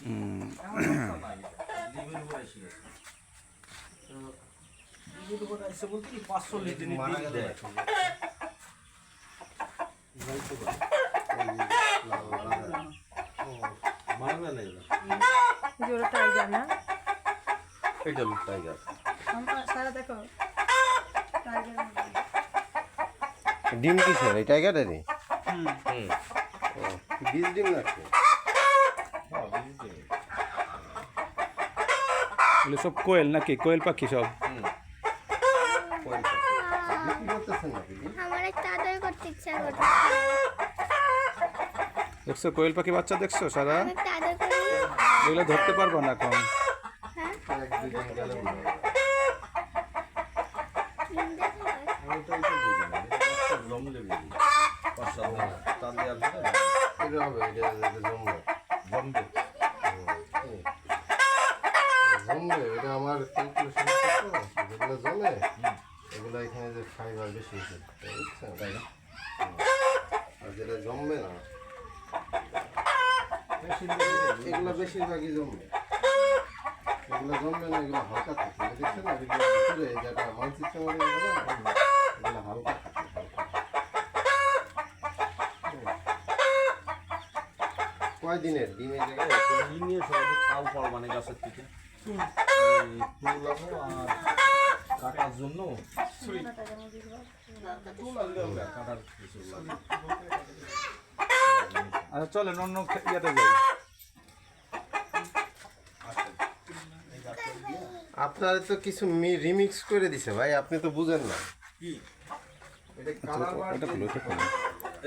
কি। এই ওরা টাইগার না এটা টাইগার সারা দেখো টাইগার ডিম এই টাইগারেরই? ও, বীজ ডিম নাকি এগুলো সব কোয়েল নাকি কোয়েল পাখি সব কোয়েল পাখি। বিক্রি করতেছেন নাকি ডিম? আমার একটা আদর করতে ইচ্ছা করছে দেখছো কোয়েল পাখি বাচ্চা দেখছো সারা আমি একটা আদর করি এগুলো ধরতে পারবো না এখন এক দুই দিন গেলে মনে হবে। ডিম দেখো আমি তো এইটা বুঝি না। এটা একটা জমলে বুঝি। পাঁচ সাত দিন। তার দিয়ে আসবে না? এটা হবে, এটা এটা জমবে। জমবে, এটা আমার যেগুলো জমে, এগুলো এখানে যে ফাইবার বেশি হয়েছে, বুঝছেন? হুম। আর যেটা জমবে না এগুলো বেশিরভাগই জমবে এগুলো জমবে না এগুলো হালকা থাকে দেখছেন না এগুলো ভিতরে যেটা মানচিত্র এগুলো হালকা থাকে হালকা। হুম। কয় দিনের জায়গায় তো ডিম নিয়ে সবাই তাল ফল মানে গাছের থেকে কাটার জন্য। আচ্ছা চলেন অন্য ইয়েতে যাই আপনার তো কিছু রিমিক্স করে দিছে ভাই আপনি তো বুঝেন না।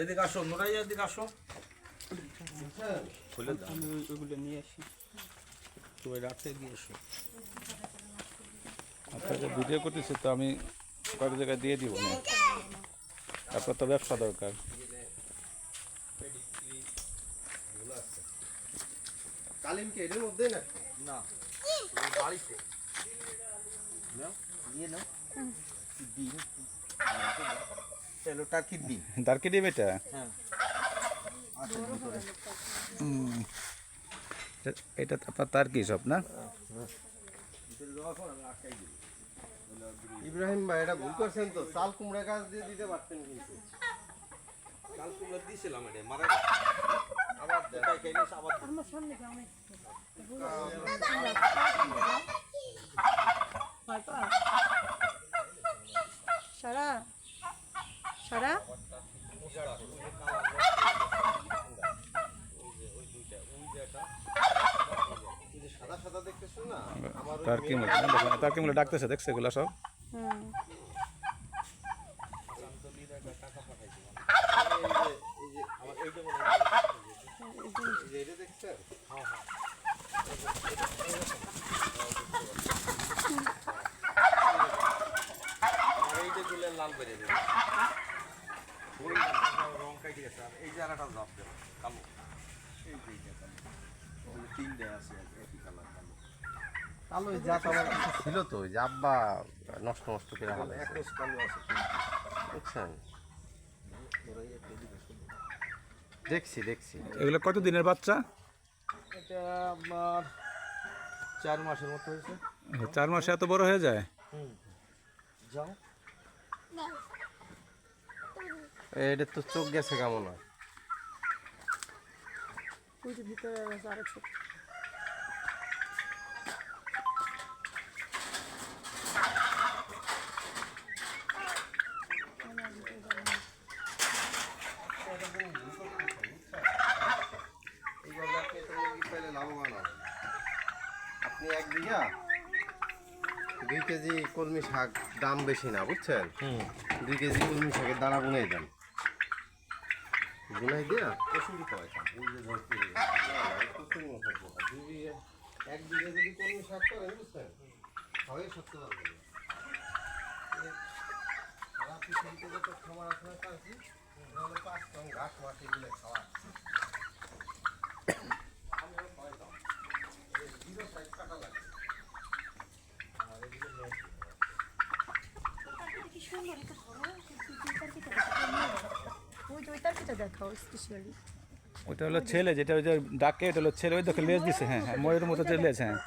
এদিকে আসো নোরাই এদিকে আসো। খুলে দাও। আমি ওইগুলো নিয়ে আসি। তো ওই রাতে দিয়ে এসো। আপনাকে ভিডিও করতেছি তো আমি কয়েক জায়গায় দিয়ে দিব না। তারপর তো ব্যবসা দরকার। কালিম কি এর মধ্যে না? না। বাড়িতে। নিয়ে নাও। দিবে এটা? হ্যাঁ। হুম। এটা- এটা আপনার তার কি সব না? ইব্রাহিম ভাই এটা ভুল করছেন তো। চাল কুমড়া গাছ দিয়ে দিতে পারতেন কিন্তু। কাল কুমড়া দিয়েছিলাম এটা মারা গেছে। আবার দেখাই খাইলে আবার আমার সামনে যাও সারা সারা এই যে সাদা সাদা দেখতেছেন না আমার ওই তার কি মূল্য তার কি মূল্য ডাকতেছে, দেখছে এগুলো সব। লাল বেরিয়ে যাবে রং কাটি গেছে আর এই জায়গাটা জাপ দেবে কালো এই যে তিনটে আছে একই কালার কালো জাত আমার ছিল তো ওই যে নষ্ট নষ্ট করে রোজ বুঝছেন? দেখছি দেখছি। এগুলো কত দিনের বাচ্চা? এটা আপনার চার মাসের মতো হয়েছে। চার মাসে এত বড় হয়ে যায়? যাও। এটা তো চোখ গেছে কেমন হয়? ভিতরে আছে আরেক ছোট এইভাবে আপনি একটা মুরগি পাইলে লাভবান হবেন আপনি এক বিঘা দুই কেজি কলমি শাক দাম বেশি না বুঝছেন? দুই কেজি কলমি শাকের দানা বুনাই দেন। বুনাই দিয়া? ওষুধই পাওয়া এক বিঘা যদি কলমি শাক করেন বুঝছেন? হয় সত্তর পারবেন খাবার আপনার পাঁচ ঘাস মাছ এগুলো খাওয়া আমিও খাওয়াইতাম এই জিরো সাইজ কাটা লাগে আর এগুলো নেই। কি সুন্দর এটা ধরো ওই ওই তারকিটা দেখাও স্পেশালি ওটা হলো ছেলে যেটা ওই যে ডাকে ওটা হলো ছেলে ওই দেখো লেজ দিছে হ্যাঁ হ্যাঁ ময়ূরের মতো যে লেজ হ্যাঁ।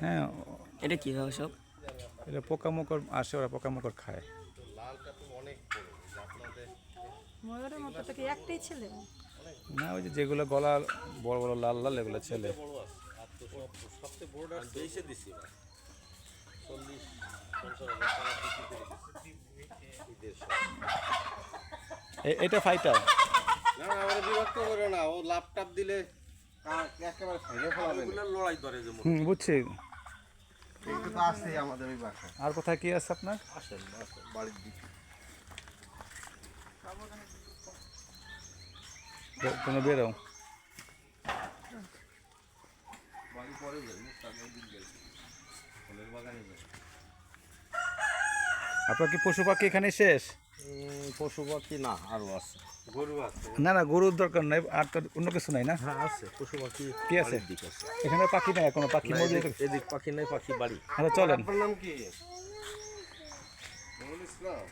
হ্যাঁ এটা কি হয় সব এটা পোকামাকড় আসে ওরা পোকামাকড় খায়। অনেক বড় আপনাদের ময়ূরের মতো তো কি একটাই ছেলে? না ওই যে যেগুলো গলা বড় বড় লাল লাল এগুলো ছেলে। বড় আছে আর তো সব সবচেয়ে বড়টা বেশি দিছি এবার। চল্লিশ পঞ্চাশ টাকা বিক্রি করে দিছি। ঈদের সময়। এ- এটা ফাইটার না না আমার বিরক্ত করে না ও ল্যাপটপ দিলে একেবারে ফেলাবে লড়াই ধরে যে হুম বুঝছি। এইটা তো আসছেই আমাদের আর কোথায় কি আছে আপনার? আসেন বাড়ির দিকে। বে- তুমি বেরো আপনার কি পশু পাখি এখানে শেষ? পশু পাখি না আরও আছে। গরু আছে। না না গরুর দরকার নাই আর তো অন্য কিছু নাই না? হ্যাঁ আছে পশু পাখি কি আছে? আছে। এখানে পাখি নাই কোনো পাখি না, এদিক- এদিক পাখি নাই পাখি বাড়ি। আচ্ছা চলেন। আপনার নাম কি? ইসলাম।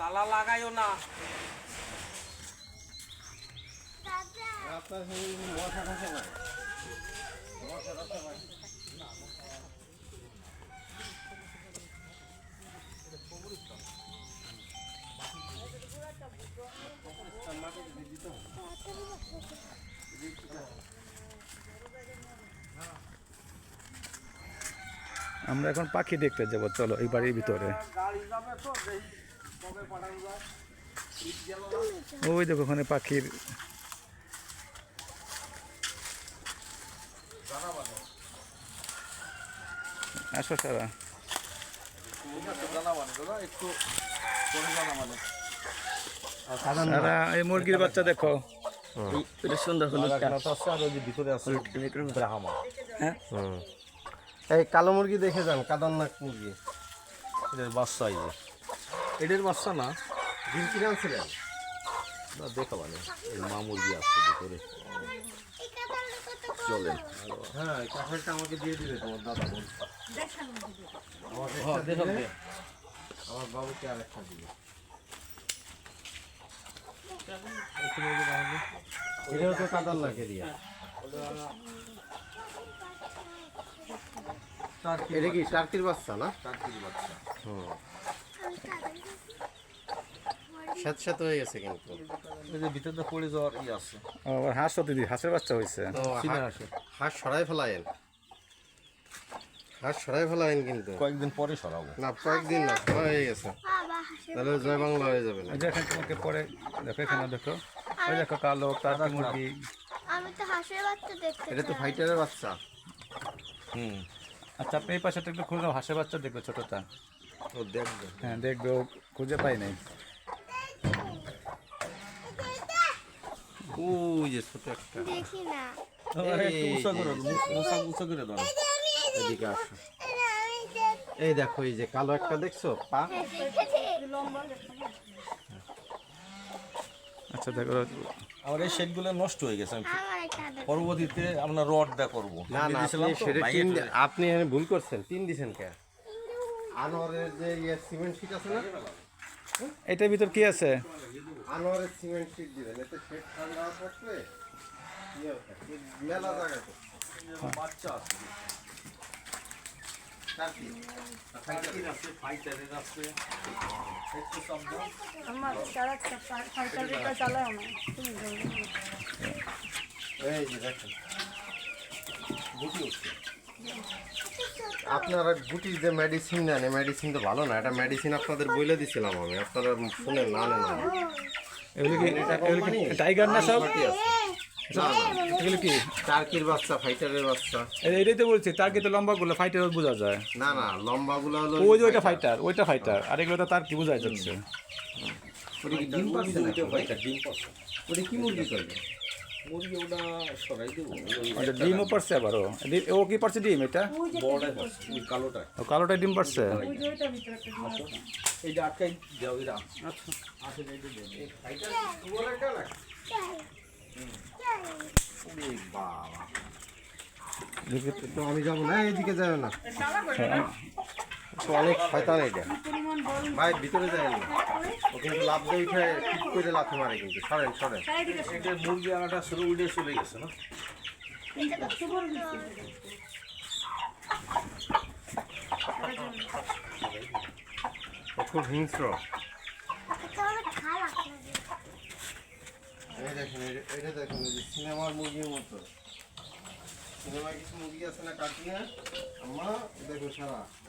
তালা লাগাইও না। আমরা এখন পাখি দেখতে যাব চলো এই বাড়ির ভিতরে। গাড়ি যাবে তো ওই দেখো ওখানে পাখির আসো সারা। এই মুরগির বাচ্চা দেখো। এটা সুন্দর হ্যাঁ? হুম। এই কালো মুরগি দেখে যান কাদারনাক মুরগি। বাচ্চা এটার বাচ্চা না। ডিম কিনে আনছিলেন না দেখাবানি এই মা মুরগি আসছে ভিতরে। চলেন। হ্যাঁ এই কাঁঠালটা আমাকে দিয়ে দিবে তোমার দাদা আমাকে হ্যাঁ আমার বাবুকে আর একটা দিবে। এটাও তো কাদারনাকে দিয়া এটা কি টার্কির বাচ্চা না? টার্কির বাচ্চা। হুম সাথে সাথে হয়ে গেছে কিন্তু। এই যে ভিতরে পড়ে যাওয়ার ই আছে। ও, আবার হাঁস হতে দি হাঁসের বাচ্চা হয়েছে ও চিনে হা- হাঁস সরাই ফেলায়েন। হাঁস সরাই ফেলায়েন কিন্তু। কয়েকদিন পরে সরাবো। না কয়েকদিন না সময় হয়ে গেছে। বাবা হাসে তাহলে জয় বাংলা হয়ে যাবে না। এই যে এখানে তোমাকে পরে দেখো এখানে দেখো। ওই দেখো কালো টার্কি মুরগি। আমি তো হাঁসের বাচ্চা দেখতে এটা তো চাই। ফাইটারের বাচ্চা। হুম। আচ্ছা আপনি এই পাশেটা একটু খুঁজে নাও, হাঁসের বাচ্চা দেখবে ছোটটা। হ্যাঁ দেখবে ও খুঁজে পাই নাই। ওই যে ছোট একটা। দেখি না একটু উঁচা করে দাও, উঁচা উঁচা করে দাও। এদিকে আসো। এই দেখো এই যে কালো একটা দেখছ? পা? আচ্ছা দেখো আমার এই শেডগুলো নষ্ট হয়ে গেছে পরবর্তীতে আমরা রড দা করব। না না আপনি ভুল করছেন। তিন দিছেন কে? আনোয়ারের যে ইয়ে সিমেন্ট শিট আছে না? এটার ভিতর কি আছে? আনোয়ারের সিমেন্ট শিট দিবেন। এতে শেড ঠান্ডা থাকবে ইয়ে হবে, মেলা জায়গায় তো বাচ্চা আছে। টার্কি। ফাইটারের আছে? ফাইটারের আছে। একটু সাবধান আমার সারা ফাইটারটা চালাও না তুমি যাও। এই যে দেখেন। গুটি উঠছে। আপনারা গুটির যে মেডিসিন নেন মেডিসিন তো ভালো না এটা মেডিসিন আপনাদের বলে দিছিলাম আমি আপনারা শুনে না নেন না এগুলো কি এগুলো কি টাইগার না সব? এগুলো কি টার্কির বাচ্চা ফাইটারের বাচ্চা। এটাই তো বলছি তার কিন্তু লম্বা গুলো ফাইটার বোঝা যায়। না না লম্বা গুলো হলো ওই যে ওইটা ফাইটার ওইটা ফাইটার আর এগুলো তো তার কি বোঝা যাচ্ছে? ওটা কি ডিম পাচ্ছে না ফাইটার ডিম পাচ্ছে ওটা কি মুরগি করবে মুরগি ওটা সরাই দেবো। ওই ডিমও পারছে আবারও ডিম- ও কি পারছে ডিম এটা? কালোটা ও কালোটা ডিম পারছে। এইটা আটকাই দাও এরা। আচ্ছা। না বাবা। আমি যাব না এইদিকে যাবে না। হ্যাঁ, অনেক শয়তান এটা। ভাই ভিতরে যায় না। ও কিন্তু লাভ দিয়ে উঠে ঠিক করে লাথি মারে কিন্তু। সরেন সরেন। এটা মুরগি আনাটা শুরু উঠে চলে গেছে না? খুব হিংস্র। এটা এই দেখেন এইটা দেখেন সিনেমার মুরগির মতো। সিনেমায় কিছু মুরগি আছে না কার্টুনে আম্মা এই দেখো সারা।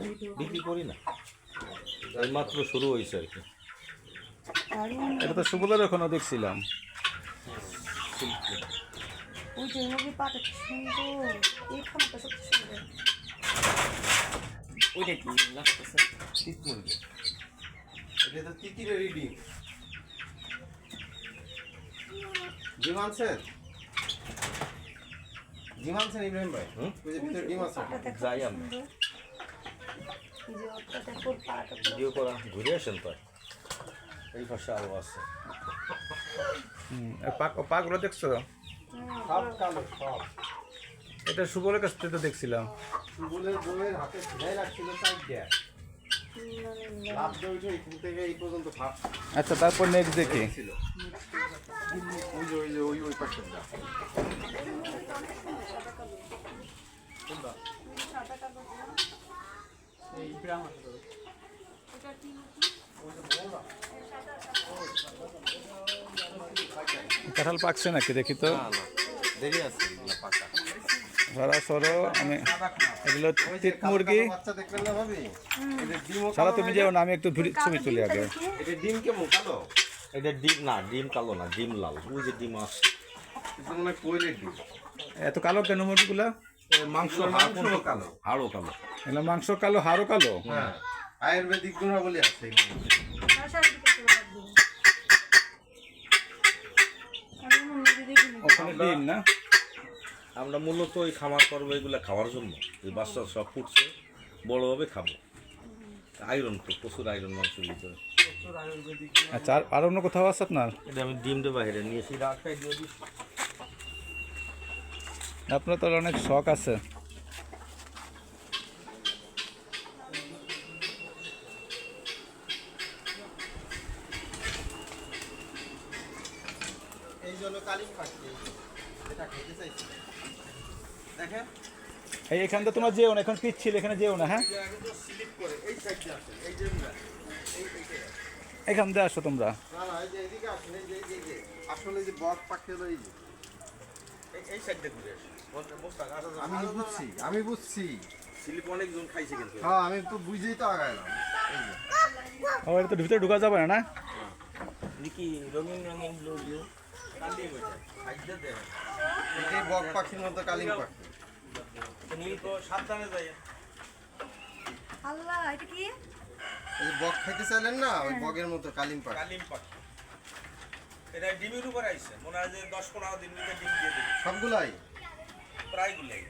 বিক্রি বিক্রি করি না মাত্র শুরু হয়েছে আর কি এটা তো সুবলের ওখানেও দেখছিলাম। ওই যে মুরগি পাটা কি সুন্দর। এই সবচেয়ে সুন্দর। ওইটা কি লাগতেছে? শীত মুরগি। এটা তো তিতিরের রিডিং ডিম। আনছেন? ডিম আনছেন ইব্রাহিম ভাই? হুম? ওই যে ভিতরে ডিম আছে। যাই আমরা। ভিডিও করা ঘুরে আসেন তো। এই পাশে আরও আছে। পাকগুলো দেখছ? এটা সুবলের কাছ থেকে তো দেখছিলাম। সুবলের বউয়ের হাতে ঝিনাই রাখছিল সাইড দেয়া এই আচ্ছা তারপর নেক্সট দেখি। ছিল ওই যে ওই যে ওই ওই পাশের দা কাঁঠাল পাকছে নাকি? দেখি তো। দেরি আছে সারা সরো আমি এগুলো তিত মুরগি। সারা কালো তুমি যেও না আমি একটু ছবি তুলি আগে। এটা ডিম কেমন কালো? এটা ডিম না ডিম কালো না ডিম লাল। ওই যে ডিম এত কালো কেন মুরগিগুলা? মাংস কালো। হাড়ও কালো। মাংস কালো হাড়ও কালো? হ্যাঁ। আয়ুর্বেদিক গুণাবলী আছে এই মাংসে। আশার দিকে চলে রাখব আমি মুরগি দেখিনি ওখানে ডিম না? আমরা মূলত ওই খামার করব এগুলো খাওয়ার জন্য। এই বাচ্চা সব ফুটছে বড়োভাবে হবে খাব। আয়রন তো প্রচুর আয়রন মাংসের ভিতরে আচ্ছা আর আর অন্য কোথাও আছে আপনার? এটা আমি ডিমটা বাইরে নিয়েছি রাখাই দিয়ে দিচ্ছি। আপনার তো অনেক শখ আছে এই জন্য কালিম পাখি এটা খেতে চাইছি দেখেন এই এখান তো তোমার যেও না এখন পিচ্ছিল এখানে যেও না হ্যাঁ? আগে তো স্লিপ করে এই সাইডে আছে এই যে না, এই এইটা এখান দিয়ে আসো তোমরা। আমি বুঝছি আমি বুঝছি। স্লিপ অনেকজন খাইছে কিন্তু। হ্যাঁ আমি তো বুঝেই তো আগাইলাম। ও এটা তো ভিতরে ঢুকা যাবে না না? দেখি রঙিন রঙিন ব্লু ব্লু খাইতে দেয় বক পাখির মতো কালিম পাখি নীল তো সাবধানে যায় আল্লাহ এটা কি? এই যে বক খাইতে চাইলেন না ওই বগের মতো কালিম পাখি কালিম পাখি এটা ডিমের উপর আইছে। মনে হয় যে দশ পনেরো দিন ভিতরে ডিম দিয়ে দেবে। সবগুলাই? প্রায়গুলোই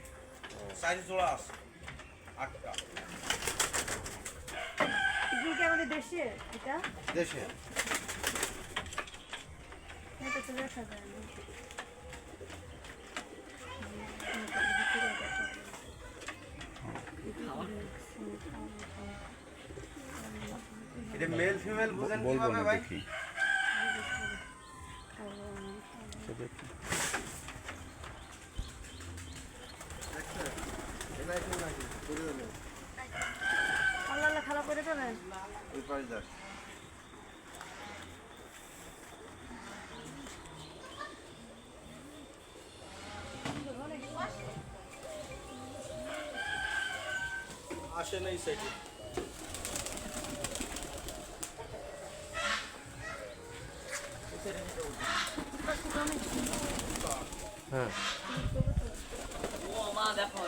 সাইজ জোড়া আছে। আটটা। আমাদের দেশে? এটা? দেশে। এটা চলে আসা যায় না এটা মেল ফিমেল বুঝেন কীভাবে ভাই? দেবেন। আল্লাহ খারাপ করে দাও যান ওই পাশ যাস আসে না এই সাইডে হ্যাঁ। ও মা দেখো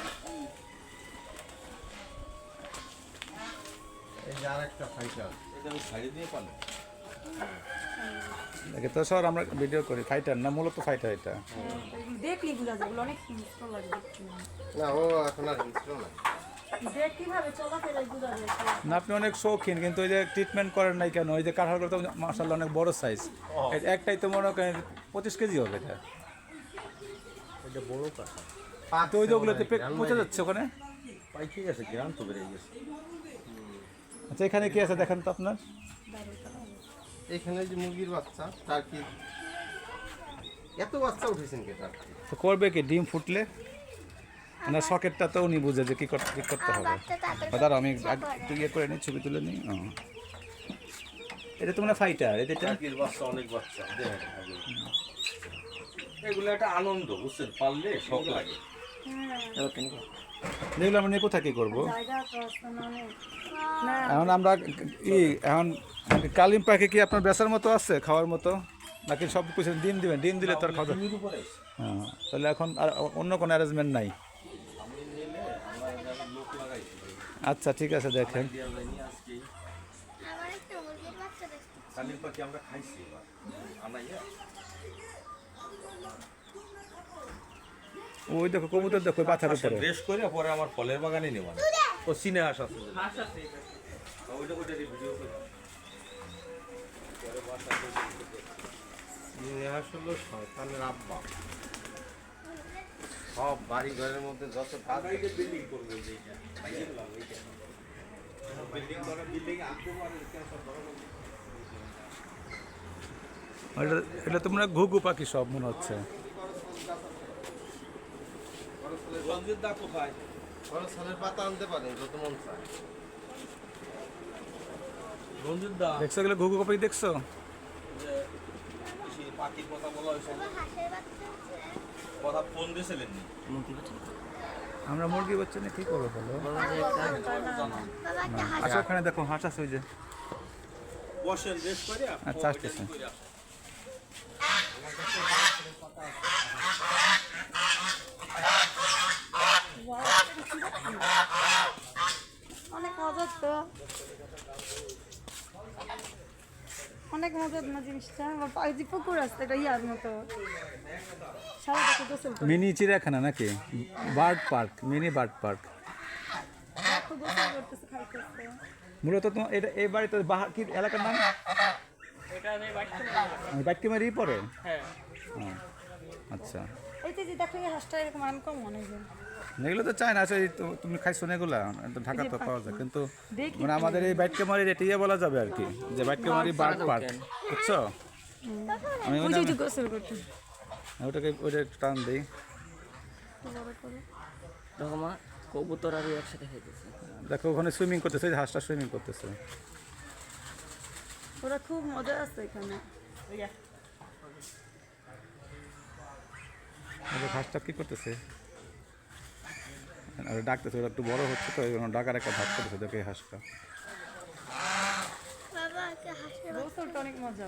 এই যে আরেকটা ফাইটার এটা আমি সাইডে দেখে তো স্যার আমরা ভিডিও করি। ফাইটার না মূলত ফাইটার এটা। দেখলি বোঝা যায় অনেক হিংস্র লাগে না ও এখন আর হিংস্র না না আপনি অনেক শৌখিন কিন্তু ওই যে ট্রিটমেন্ট করেন নাই কেন? ওই যে কাঁঠালগুলো তো মাসাল্লাহ অনেক বড় সাইজ একটাই তো মনে করেন পঁচিশ কেজি হবে এটা। এটা বড় তো ওই যে ওগুলোতে পে- পচে যাচ্ছে ওখানে? পাইকে গেছে গ্রাম তো বেড়ে গেছে। আচ্ছা এখানে কি আছে দেখেন তো আপনার? এখানে যে মুরগির বাচ্চা টার্কি এত বাচ্চা উঠেছেন কে টার্কি তো করবে কি? ডিম ফুটলে? না সকেটটা তো উনি বুঝে যে কী করতে কী করতে হবে। দাঁড়াও আমি একটু ইয়ে করে নিই ছবি তুলে নিই এটা তো মানে ফাইটার এটা বাচ্চা অনেক বাচ্চা এগুলো একটা আনন্দ বুঝছেন? পারলে শখ লাগে। যেগুলো আমরা নিয়ে কোথায় কী করব? এখন আমরা ই এখন কালিম পাখি কি আপনার বেচার মতো আছে খাওয়ার মতো? নাকি সব কিছু ডিম দিবেন ডিম দিলে তো আর খাওয়া হ্যাঁ তাহলে এখন আর অন্য কোনো অ্যারেঞ্জমেন্ট নাই আমি নিলে আমরা এখানে লোক লাগাইছি আচ্ছা ঠিক আছে, দেখেন। ওই দেখো, কবুতর দেখো পাথার উপরে। ড্রেস করে পরে আমার ফলের বাগানে নেওয়া ও সিনে হাঁস আছে। ভিডিও করে শয়তানের আব্বা। সব বাড়ি ঘরের মধ্যে যত কাজ বিল্ডিং করবে যেটা বিল্ডিং করে বিল্ডিং আনতে পারে সব এটা এটা তোমরা ঘুঘু পাখি সব মনে হচ্ছে। রঞ্জিত দা কোথায়? পাতা আনতে যত মন চায়। দা? দেখছ এগুলো ঘুঘু পাখি দেখছ? পাখির কথা বলা হয়েছে আমার হাঁসের বাচ্চা আছে কথা ফোন দিয়েছিলেন? আমরা মুরগি বাচ্চা নিয়ে কী করব বলো? আচ্ছা ওখানে দেখো হাঁস আছে ওই যে। বসেন রেস্ট করে আচ্ছা, আসতেছে। অনেক মজার তো। অনেক মজার না জিনিসটা? পুকুর আছে এটা ইয়ার মতো। মিনি চিড়িয়াখানা নাকি? Bird park mini bird park. খাইতেছে মূলত তোমার এটা এই বাড়িতে বাহার কি এলাকার নাম? এটা আমি বাড়িতে বলব। বাইকটি মারি পরে? হ্যাঁ। আচ্ছা। মনে হয়। এগুলো তো চাই না আচ্ছা তো তুমি খাইছো না এগুলা? ঢাকা তো পাওয়া যায় কিন্তু মানে আমাদের এই বাইটকে মারি এটা ইয়ে বলা যাবে আর কি যে বাইটকে মারি বার্ড পার্ক। বুঝছ? আমি ওটাকে ওটা একটু টান দিই। দেখো মা কবুতর আর একসাথে খাইতেছে। দেখো ওখানে সুইমিং করতেছে হাঁসটা সুইমিং করতেছে। ওরা খুব মজা আছে এখানে। হাঁসটা কি করতেছে? আর ডাকতেছে ওরা একটু বড় হচ্ছে তো এই ডাকার একটা ভাগ করতেছে দেখো এই হাঁসটা। অনেক মজা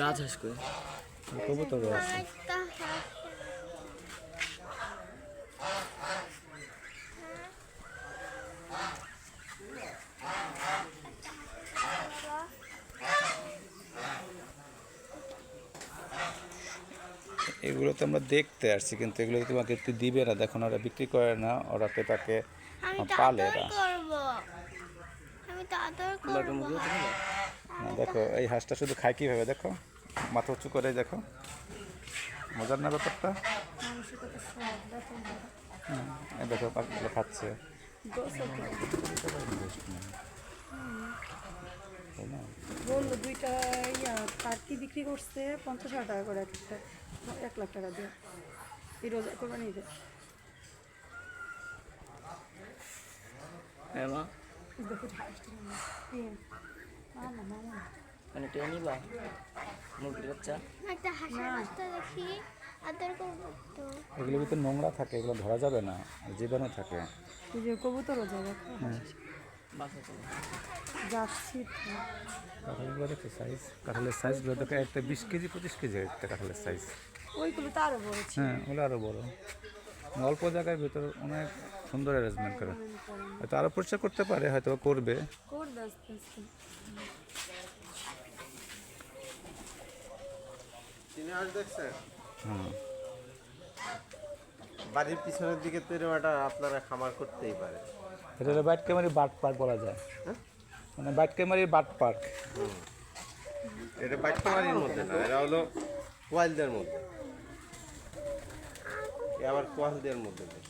রাজহাঁস করে। এগুলো তো আমরা দেখতে আসছি কিন্তু এগুলো তোমাকে একটু দিবে না দেখুন ওরা বিক্রি করে না ওরা তো তাকে পালে আদর করব। আমি তো করব। না, দেখো এই হাঁসটা শুধু খায় কীভাবে দেখো? মাথা উঁচু করে দেখো। মজার না ব্যাপারটা? সব দেখো খাচ্ছে। বলল দুইটা ইয়া বিক্রি করছে পঞ্চাশ হাজার টাকা করে এক একটা। এক লাখ টাকা দিয়ে। এই রোজা কোরবানি ঈদে। হ্যাঁ মানে টেনে নিবা? মুরগির বাচ্চা? একটা হাঁসের বাচ্চা দেখি আদর করব তো। এগুলোর ভিতরে নোংরা থাকে এগুলো ধরা যাবে না জীবাণু থাকে। এই যে কবুতরও দেখো। যাচ্ছি। কাঁঠালগুলো দেখো সাইজ কাঁঠালের সাইজগুলো দেখো একটা বিশ কেজি পঁচিশ কেজি একটা কাঁঠালের সাইজ ওইগুলো তো আরও বড় হ্যাঁ ওগুলো আরও বড়। অল্প জায়গার ভিতরে অনেক সুন্দর অ্যারেঞ্জমেন্ট করে। হয়তো আরও পরিষ্কার করতে পারে হয়তো করবে। হুম। বাড়ির পিছনের দিকে তো এরকম একটা আপনারা খামার করতেই পারে এটা হলো বাইট ক্যামারি বাট পার্ক বলা যায়। মানে বাইট ক্যামারি বাট পার্ক। এটা বাইটকামারির মধ্যে না এটা হলো কোয়ালদের মধ্যে। আবার কোয়ালদের মধ্যে। নেই